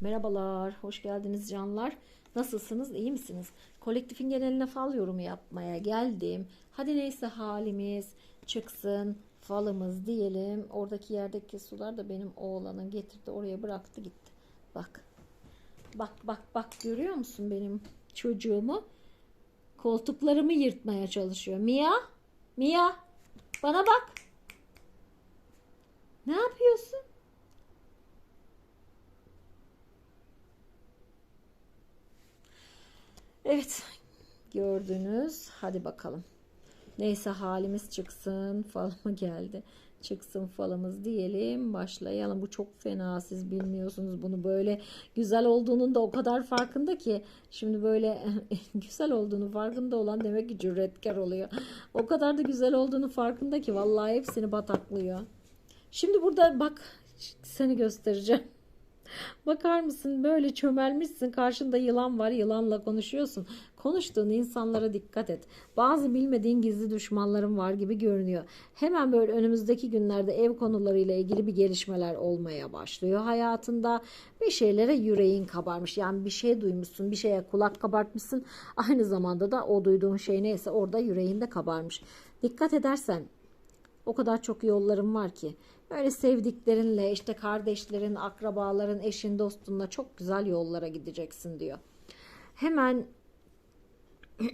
Merhabalar, hoş geldiniz canlar. Nasılsınız, iyi misiniz? Kolektifin geneline fal yorumu yapmaya geldim. Hadi neyse halimiz çıksın, falımız diyelim. Oradaki yerdeki sular da benim oğlanın getirdi, oraya bıraktı gitti. Bak, bak, bak, bak görüyor musun benim çocuğumu? Koltuklarımı yırtmaya çalışıyor. Mia, Mia, bana bak. Ne yapıyorsun? Evet gördünüz. Hadi bakalım. Neyse halimiz çıksın. Falımı geldi. Çıksın falımız diyelim. Başlayalım. Bu çok fena. Siz bilmiyorsunuz bunu böyle güzel olduğunun da o kadar farkında ki. Şimdi böyle güzel olduğunu farkında olan demek ki cüretkar oluyor. O kadar da güzel olduğunu farkında ki vallahi hepsini bataklıyor. Şimdi burada bak seni göstereceğim. Bakar mısın böyle çömelmişsin karşında yılan var yılanla konuşuyorsun. Konuştuğun insanlara dikkat et. Bazı bilmediğin gizli düşmanların var gibi görünüyor. Hemen böyle önümüzdeki günlerde ev konularıyla ilgili bir gelişmeler olmaya başlıyor hayatında. Bir şeylere yüreğin kabarmış. Yani bir şey duymuşsun bir şeye kulak kabartmışsın. Aynı zamanda da o duyduğun şey neyse orada yüreğinde kabarmış. Dikkat edersen o kadar çok yollarım var ki. Böyle sevdiklerinle, işte kardeşlerin, akrabaların, eşin, dostunla çok güzel yollara gideceksin diyor. Hemen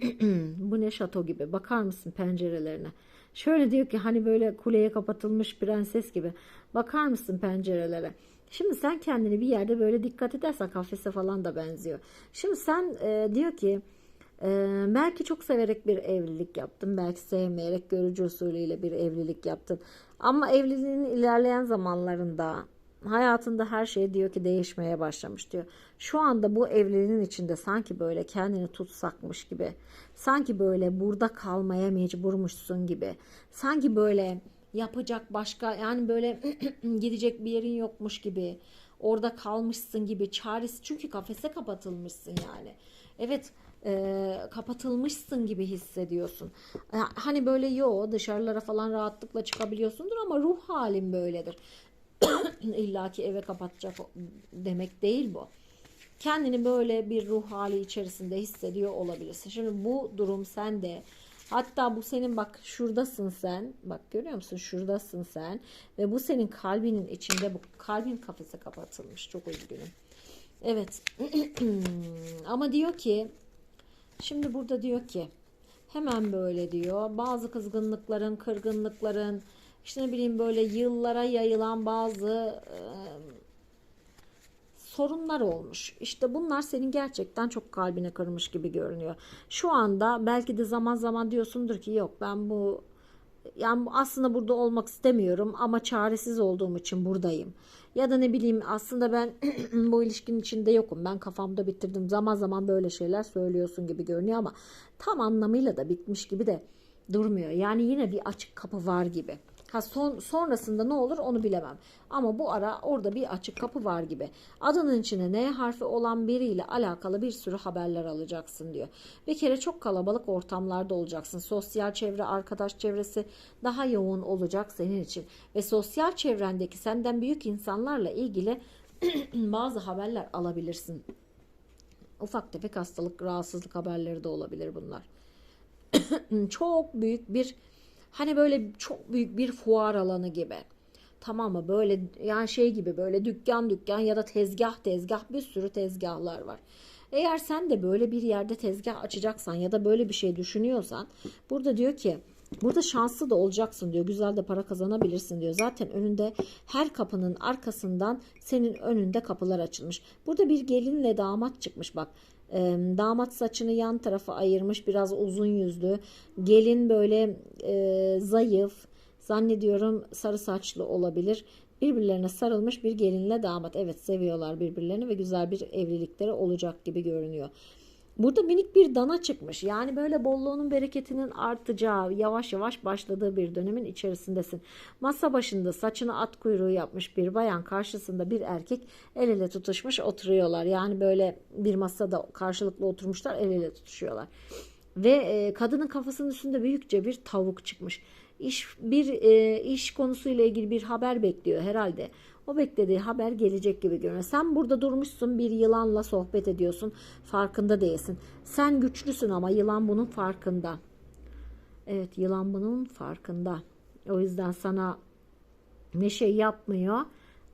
bu ne şato gibi. Bakar mısın pencerelerine? Şöyle diyor ki hani böyle kuleye kapatılmış prenses gibi. Bakar mısın pencerelere? Şimdi sen kendini bir yerde böyle dikkat edersen kafese falan da benziyor. Şimdi sen e, diyor ki ee, belki çok severek bir evlilik yaptın. Belki sevmeyerek görücü usulüyle bir evlilik yaptın. Ama evliliğin ilerleyen zamanlarında hayatında her şey diyor ki değişmeye başlamış diyor. Şu anda bu evliliğin içinde sanki böyle kendini tutsakmış gibi. Sanki böyle burada kalmaya mecburmuşsun gibi. Sanki böyle yapacak başka yani böyle gidecek bir yerin yokmuş gibi. Orada kalmışsın gibi çaresi çünkü kafese kapatılmışsın yani. Evet e, kapatılmışsın gibi hissediyorsun. Hani böyle yo dışarılara falan rahatlıkla çıkabiliyorsundur ama ruh halin böyledir. İlla ki eve kapatacak demek değil bu. Kendini böyle bir ruh hali içerisinde hissediyor olabilirsin. Şimdi bu durum sende. Hatta bu senin bak şuradasın sen. Bak görüyor musun? Şuradasın sen. Ve bu senin kalbinin içinde bu kalbin kafese kapatılmış. Çok üzgünüm. Evet. Ama diyor ki Şimdi burada diyor ki hemen böyle diyor bazı kızgınlıkların, kırgınlıkların işte ne bileyim böyle yıllara yayılan bazı e, sorunlar olmuş. İşte bunlar senin gerçekten çok kalbine kırmış gibi görünüyor. Şu anda belki de zaman zaman diyorsundur ki yok ben bu yani aslında burada olmak istemiyorum ama çaresiz olduğum için buradayım. Ya da ne bileyim aslında ben bu ilişkinin içinde yokum. Ben kafamda bitirdim. Zaman zaman böyle şeyler söylüyorsun gibi görünüyor ama tam anlamıyla da bitmiş gibi de durmuyor. Yani yine bir açık kapı var gibi. Ha son, sonrasında ne olur onu bilemem. Ama bu ara orada bir açık kapı var gibi. Adının içine N harfi olan biriyle alakalı bir sürü haberler alacaksın diyor. Bir kere çok kalabalık ortamlarda olacaksın. Sosyal çevre, arkadaş çevresi daha yoğun olacak senin için. Ve sosyal çevrendeki senden büyük insanlarla ilgili bazı haberler alabilirsin. Ufak tefek hastalık, rahatsızlık haberleri de olabilir bunlar. çok büyük bir Hani böyle çok büyük bir fuar alanı gibi. Tamam mı? Böyle yani şey gibi böyle dükkan dükkan ya da tezgah tezgah bir sürü tezgahlar var. Eğer sen de böyle bir yerde tezgah açacaksan ya da böyle bir şey düşünüyorsan burada diyor ki Burada şanslı da olacaksın diyor. Güzel de para kazanabilirsin diyor. Zaten önünde her kapının arkasından senin önünde kapılar açılmış. Burada bir gelinle damat çıkmış bak. E, damat saçını yan tarafa ayırmış biraz uzun yüzlü. Gelin böyle e, zayıf zannediyorum sarı saçlı olabilir. Birbirlerine sarılmış bir gelinle damat. Evet seviyorlar birbirlerini ve güzel bir evlilikleri olacak gibi görünüyor. Burada minik bir dana çıkmış. Yani böyle bolluğunun bereketinin artacağı, yavaş yavaş başladığı bir dönemin içerisindesin. Masa başında saçını at kuyruğu yapmış bir bayan karşısında bir erkek el ele tutuşmuş oturuyorlar. Yani böyle bir masada karşılıklı oturmuşlar el ele tutuşuyorlar. Ve e, kadının kafasının üstünde büyükçe bir tavuk çıkmış. İş bir e, iş konusuyla ilgili bir haber bekliyor herhalde. O beklediği haber gelecek gibi görünüyor. Sen burada durmuşsun bir yılanla sohbet ediyorsun. Farkında değilsin. Sen güçlüsün ama yılan bunun farkında. Evet yılan bunun farkında. O yüzden sana ne şey yapmıyor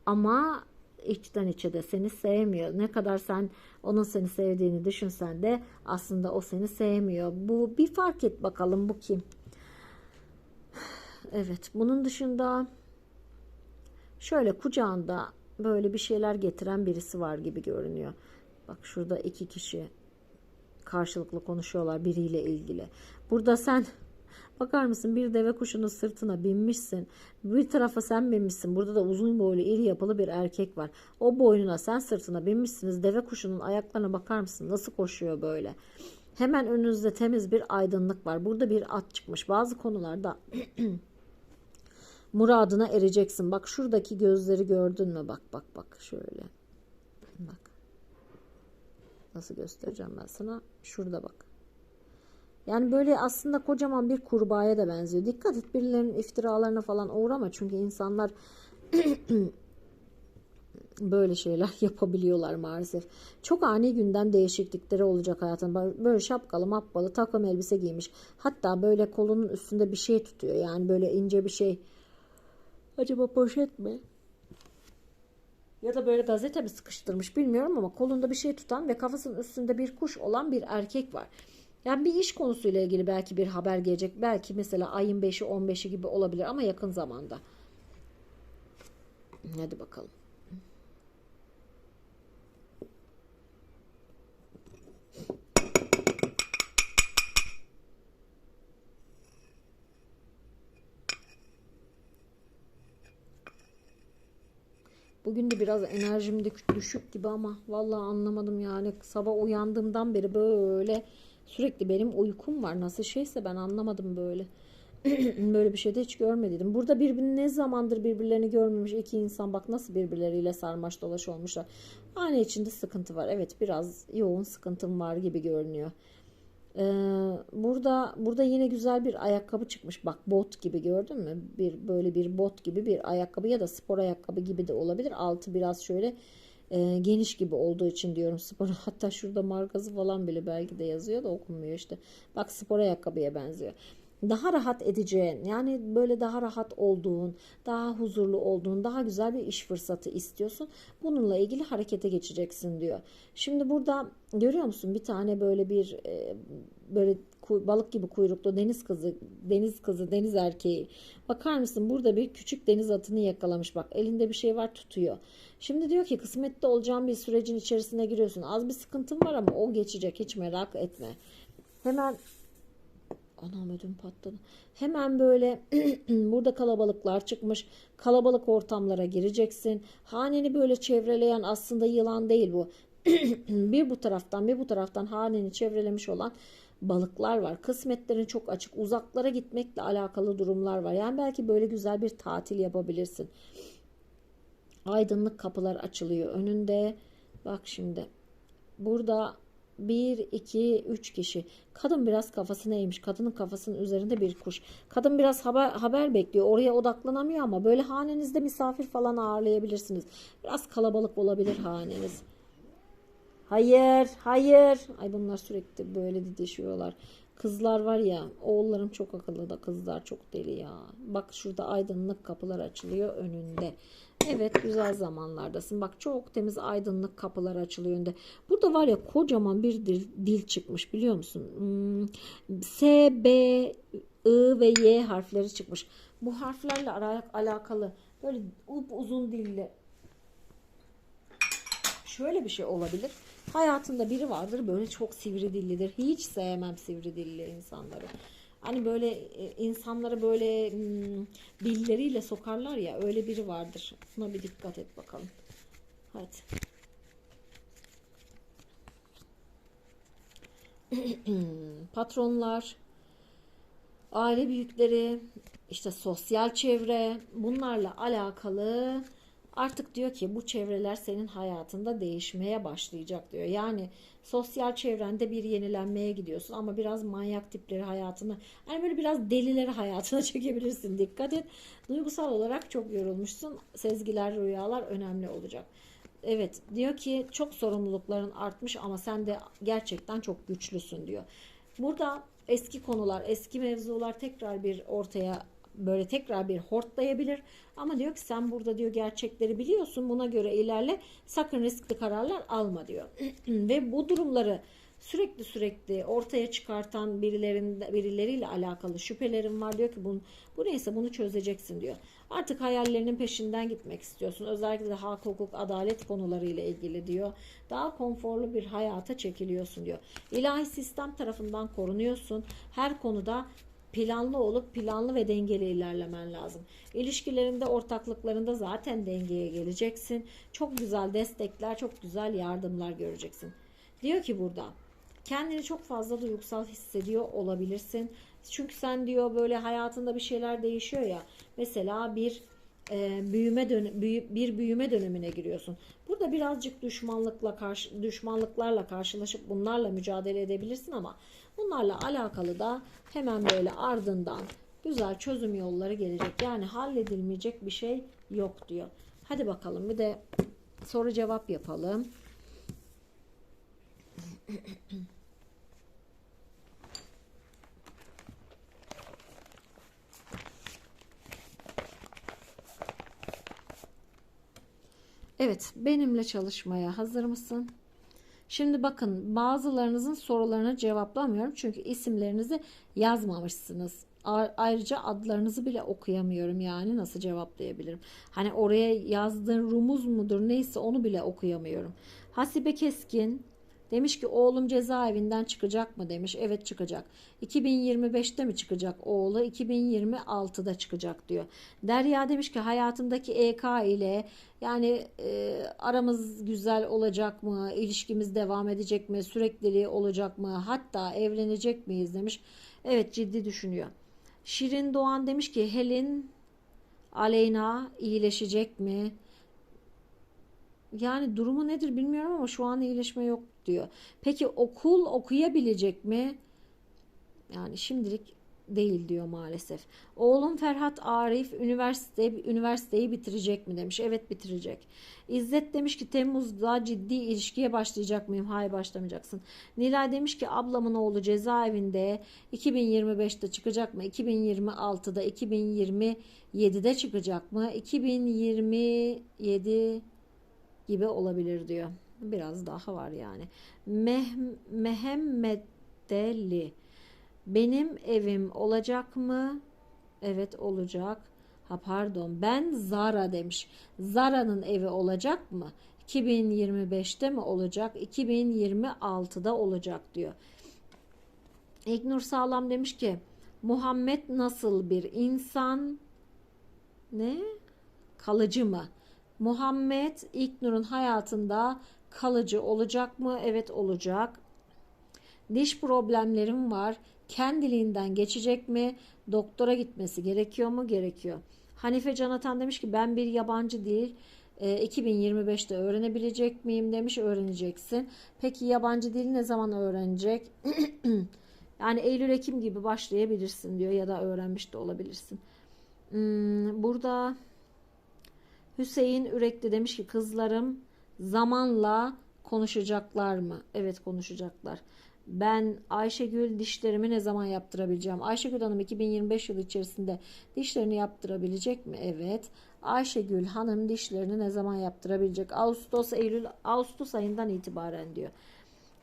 ama içten içe de seni sevmiyor. Ne kadar sen onun seni sevdiğini düşünsen de aslında o seni sevmiyor. Bu bir fark et bakalım bu kim? Evet bunun dışında şöyle kucağında böyle bir şeyler getiren birisi var gibi görünüyor. Bak şurada iki kişi karşılıklı konuşuyorlar biriyle ilgili. Burada sen bakar mısın bir deve kuşunun sırtına binmişsin. Bir tarafa sen binmişsin. Burada da uzun boylu iri yapılı bir erkek var. O boynuna sen sırtına binmişsiniz. Deve kuşunun ayaklarına bakar mısın? Nasıl koşuyor böyle? Hemen önünüzde temiz bir aydınlık var. Burada bir at çıkmış. Bazı konularda muradına ereceksin. Bak şuradaki gözleri gördün mü? Bak bak bak şöyle. Bak. Nasıl göstereceğim ben sana? Şurada bak. Yani böyle aslında kocaman bir kurbağaya da benziyor. Dikkat et birilerinin iftiralarına falan uğrama. Çünkü insanlar böyle şeyler yapabiliyorlar maalesef. Çok ani günden değişiklikleri olacak hayatında. Böyle şapkalı mapkalı takım elbise giymiş. Hatta böyle kolunun üstünde bir şey tutuyor. Yani böyle ince bir şey. Acaba poşet mi? Ya da böyle gazete mi sıkıştırmış bilmiyorum ama kolunda bir şey tutan ve kafasının üstünde bir kuş olan bir erkek var. Yani bir iş konusuyla ilgili belki bir haber gelecek. Belki mesela ayın 5'i 15'i gibi olabilir ama yakın zamanda. Hadi bakalım. Bugün de biraz enerjim de düşük gibi ama vallahi anlamadım yani. Sabah uyandığımdan beri böyle sürekli benim uykum var. Nasıl şeyse ben anlamadım böyle. böyle bir şey de hiç görmedim. Burada birbirini ne zamandır birbirlerini görmemiş iki insan bak nasıl birbirleriyle sarmaş dolaş olmuşlar. Hane içinde sıkıntı var. Evet biraz yoğun sıkıntım var gibi görünüyor. Ee, burada burada yine güzel bir ayakkabı çıkmış. Bak bot gibi gördün mü? Bir böyle bir bot gibi bir ayakkabı ya da spor ayakkabı gibi de olabilir. Altı biraz şöyle e, geniş gibi olduğu için diyorum spor. Hatta şurada markası falan bile belki de yazıyor da okunmuyor işte. Bak spor ayakkabıya benziyor daha rahat edeceğin yani böyle daha rahat olduğun, daha huzurlu olduğun, daha güzel bir iş fırsatı istiyorsun. Bununla ilgili harekete geçeceksin diyor. Şimdi burada görüyor musun bir tane böyle bir e, böyle balık gibi kuyruklu deniz kızı, deniz kızı, deniz erkeği. Bakar mısın burada bir küçük deniz atını yakalamış bak elinde bir şey var tutuyor. Şimdi diyor ki kısmetli olacağın bir sürecin içerisine giriyorsun. Az bir sıkıntın var ama o geçecek hiç merak etme. Hemen Anam ödüm patladı. Hemen böyle burada kalabalıklar çıkmış. Kalabalık ortamlara gireceksin. Haneni böyle çevreleyen aslında yılan değil bu. bir bu taraftan bir bu taraftan haneni çevrelemiş olan balıklar var. Kısmetlerin çok açık. Uzaklara gitmekle alakalı durumlar var. Yani belki böyle güzel bir tatil yapabilirsin. Aydınlık kapılar açılıyor önünde. Bak şimdi. Burada 1, 2, 3 kişi. Kadın biraz kafasını eğmiş. Kadının kafasının üzerinde bir kuş. Kadın biraz haber, haber bekliyor. Oraya odaklanamıyor ama böyle hanenizde misafir falan ağırlayabilirsiniz. Biraz kalabalık olabilir haneniz. Hayır, hayır. Ay bunlar sürekli böyle didişiyorlar. Kızlar var ya, oğullarım çok akıllı da kızlar çok deli ya. Bak şurada aydınlık kapılar açılıyor önünde. Evet güzel zamanlardasın. Bak çok temiz aydınlık kapılar açılıyor önünde. Burada var ya kocaman bir dil, dil çıkmış biliyor musun? Hmm, S, B, I ve Y harfleri çıkmış. Bu harflerle alakalı böyle uzun dille şöyle bir şey olabilir. Hayatında biri vardır böyle çok sivri dillidir. Hiç sevmem sivri dilli insanları. Hani böyle e, insanları böyle hmm, dilleriyle sokarlar ya öyle biri vardır. Buna bir dikkat et bakalım. Hadi. Patronlar, aile büyükleri, işte sosyal çevre bunlarla alakalı Artık diyor ki bu çevreler senin hayatında değişmeye başlayacak diyor. Yani sosyal çevrende bir yenilenmeye gidiyorsun ama biraz manyak tipleri hayatını yani böyle biraz delileri hayatına çekebilirsin. Dikkat et. Duygusal olarak çok yorulmuşsun. Sezgiler, rüyalar önemli olacak. Evet diyor ki çok sorumlulukların artmış ama sen de gerçekten çok güçlüsün diyor. Burada eski konular, eski mevzular tekrar bir ortaya böyle tekrar bir hortlayabilir. Ama diyor ki sen burada diyor gerçekleri biliyorsun. Buna göre ilerle. Sakın riskli kararlar alma diyor. Ve bu durumları sürekli sürekli ortaya çıkartan birilerin birileriyle alakalı şüphelerim var diyor ki bu, bu neyse bunu çözeceksin diyor. Artık hayallerinin peşinden gitmek istiyorsun. Özellikle de hak, hukuk, adalet konularıyla ilgili diyor. Daha konforlu bir hayata çekiliyorsun diyor. İlahi sistem tarafından korunuyorsun. Her konuda planlı olup planlı ve dengeli ilerlemen lazım. İlişkilerinde, ortaklıklarında zaten dengeye geleceksin. Çok güzel destekler, çok güzel yardımlar göreceksin. Diyor ki burada kendini çok fazla duygusal hissediyor olabilirsin. Çünkü sen diyor böyle hayatında bir şeyler değişiyor ya. Mesela bir e, büyüme dön büyü, bir büyüme dönemine giriyorsun. Burada birazcık düşmanlıkla karşı düşmanlıklarla karşılaşıp bunlarla mücadele edebilirsin ama bunlarla alakalı da hemen böyle ardından güzel çözüm yolları gelecek. Yani halledilmeyecek bir şey yok diyor. Hadi bakalım bir de soru cevap yapalım. Evet, benimle çalışmaya hazır mısın? Şimdi bakın bazılarınızın sorularını cevaplamıyorum çünkü isimlerinizi yazmamışsınız. Ayrıca adlarınızı bile okuyamıyorum yani nasıl cevaplayabilirim? Hani oraya yazdığın rumuz mudur neyse onu bile okuyamıyorum. Hasibe Keskin Demiş ki oğlum cezaevinden çıkacak mı demiş. Evet çıkacak. 2025'te mi çıkacak oğlu? 2026'da çıkacak diyor. Derya demiş ki hayatımdaki EK ile yani e, aramız güzel olacak mı? İlişkimiz devam edecek mi? Sürekliliği olacak mı? Hatta evlenecek miyiz demiş. Evet ciddi düşünüyor. Şirin Doğan demiş ki Helin Aleyna iyileşecek mi? Yani durumu nedir bilmiyorum ama şu an iyileşme yok diyor. Peki okul okuyabilecek mi? Yani şimdilik değil diyor maalesef. Oğlum Ferhat Arif üniversite üniversiteyi bitirecek mi demiş. Evet bitirecek. İzzet demiş ki Temmuz'da ciddi ilişkiye başlayacak mıyım? Hayır başlamayacaksın. Nilay demiş ki ablamın oğlu cezaevinde 2025'te çıkacak mı? 2026'da 2027'de çıkacak mı? 2027 gibi olabilir diyor. Biraz daha var yani. Meh Mehmedeli. Benim evim olacak mı? Evet olacak. Ha pardon ben Zara demiş. Zara'nın evi olacak mı? 2025'te mi olacak? 2026'da olacak diyor. İgnur Sağlam demiş ki Muhammed nasıl bir insan? Ne? Kalıcı mı? Muhammed İlknur'un hayatında kalıcı olacak mı? Evet olacak. Diş problemlerim var. Kendiliğinden geçecek mi? Doktora gitmesi gerekiyor mu? Gerekiyor. Hanife Canatan demiş ki ben bir yabancı değil. 2025'te öğrenebilecek miyim demiş öğreneceksin. Peki yabancı dili ne zaman öğrenecek? yani Eylül Ekim gibi başlayabilirsin diyor ya da öğrenmiş de olabilirsin. Hmm, burada Hüseyin Ürekli demiş ki kızlarım zamanla konuşacaklar mı? Evet konuşacaklar. Ben Ayşegül dişlerimi ne zaman yaptırabileceğim? Ayşegül Hanım 2025 yılı içerisinde dişlerini yaptırabilecek mi? Evet. Ayşegül Hanım dişlerini ne zaman yaptırabilecek? Ağustos, Eylül, Ağustos ayından itibaren diyor.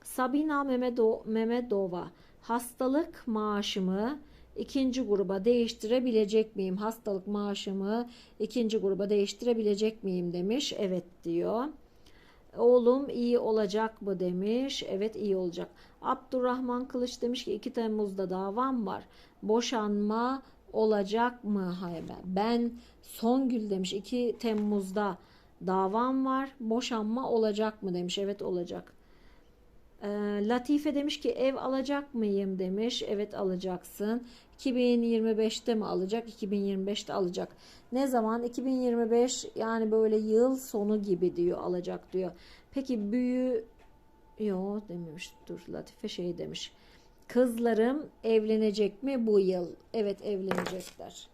Sabina Memedo, Memedova hastalık maaşımı ikinci gruba değiştirebilecek miyim? Hastalık maaşımı ikinci gruba değiştirebilecek miyim demiş. Evet diyor. Oğlum iyi olacak mı demiş. Evet iyi olacak. Abdurrahman Kılıç demiş ki 2 Temmuz'da davam var. Boşanma olacak mı? Hayır ben Songül demiş 2 Temmuz'da davam var. Boşanma olacak mı demiş. Evet olacak. Ee, Latife demiş ki ev alacak mıyım demiş. Evet alacaksın. 2025'te mi alacak? 2025'te alacak. Ne zaman? 2025 yani böyle yıl sonu gibi diyor alacak diyor. Peki büyü Yo dememiş. Dur Latife şey demiş. Kızlarım evlenecek mi bu yıl? Evet evlenecekler.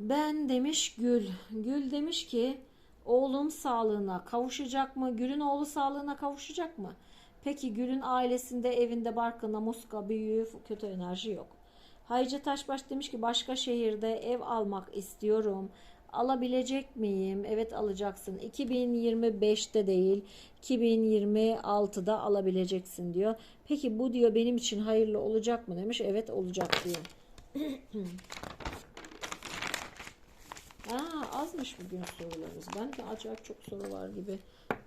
Ben demiş Gül. Gül demiş ki oğlum sağlığına kavuşacak mı? Gül'ün oğlu sağlığına kavuşacak mı? Peki Gül'ün ailesinde evinde barkında muska, büyü, kötü enerji yok. Hayce Taşbaş demiş ki başka şehirde ev almak istiyorum. Alabilecek miyim? Evet alacaksın. 2025'te değil 2026'da alabileceksin diyor. Peki bu diyor benim için hayırlı olacak mı demiş. Evet olacak diyor. Aa, azmış bugün sorularımız. Ben de acayip çok soru var gibi.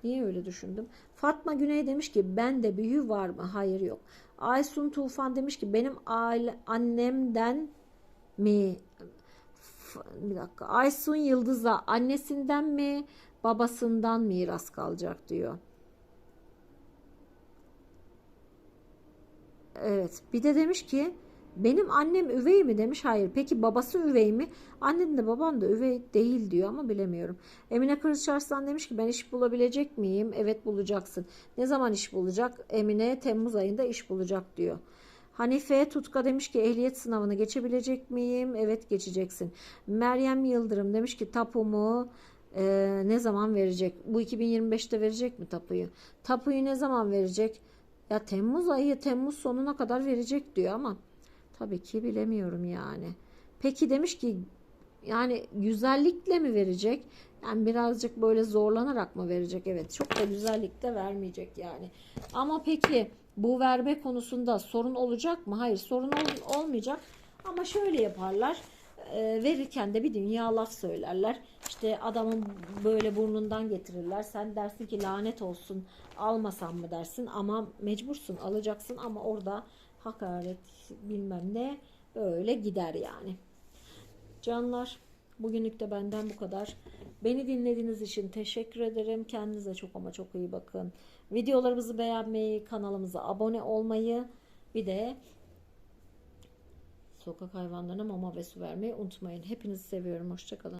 Niye öyle düşündüm? Fatma Güney demiş ki bende büyü var mı? Hayır yok. Aysun Tufan demiş ki benim aile annemden mi? Bir dakika. Aysun Yıldız'a annesinden mi babasından miras kalacak diyor. Evet. Bir de demiş ki benim annem üvey mi demiş. Hayır. Peki babası üvey mi? Annen de baban da üvey değil diyor ama bilemiyorum. Emine Kılıç Arslan demiş ki ben iş bulabilecek miyim? Evet bulacaksın. Ne zaman iş bulacak? Emine Temmuz ayında iş bulacak diyor. Hanife Tutka demiş ki ehliyet sınavını geçebilecek miyim? Evet geçeceksin. Meryem Yıldırım demiş ki tapumu e, ne zaman verecek? Bu 2025'te verecek mi tapuyu? Tapuyu ne zaman verecek? Ya Temmuz ayı Temmuz sonuna kadar verecek diyor ama tabii ki bilemiyorum yani. Peki demiş ki yani güzellikle mi verecek? Yani birazcık böyle zorlanarak mı verecek? Evet çok da güzellikle vermeyecek yani. Ama peki bu verme konusunda sorun olacak mı? Hayır sorun ol- olmayacak. Ama şöyle yaparlar. E, verirken de bir dünya laf söylerler. İşte adamın böyle burnundan getirirler. Sen dersin ki lanet olsun almasam mı dersin ama mecbursun alacaksın ama orada hakaret bilmem ne böyle gider yani. Canlar bugünlük de benden bu kadar. Beni dinlediğiniz için teşekkür ederim. Kendinize çok ama çok iyi bakın. Videolarımızı beğenmeyi, kanalımıza abone olmayı bir de sokak hayvanlarına mama ve su vermeyi unutmayın. Hepinizi seviyorum. Hoşçakalın.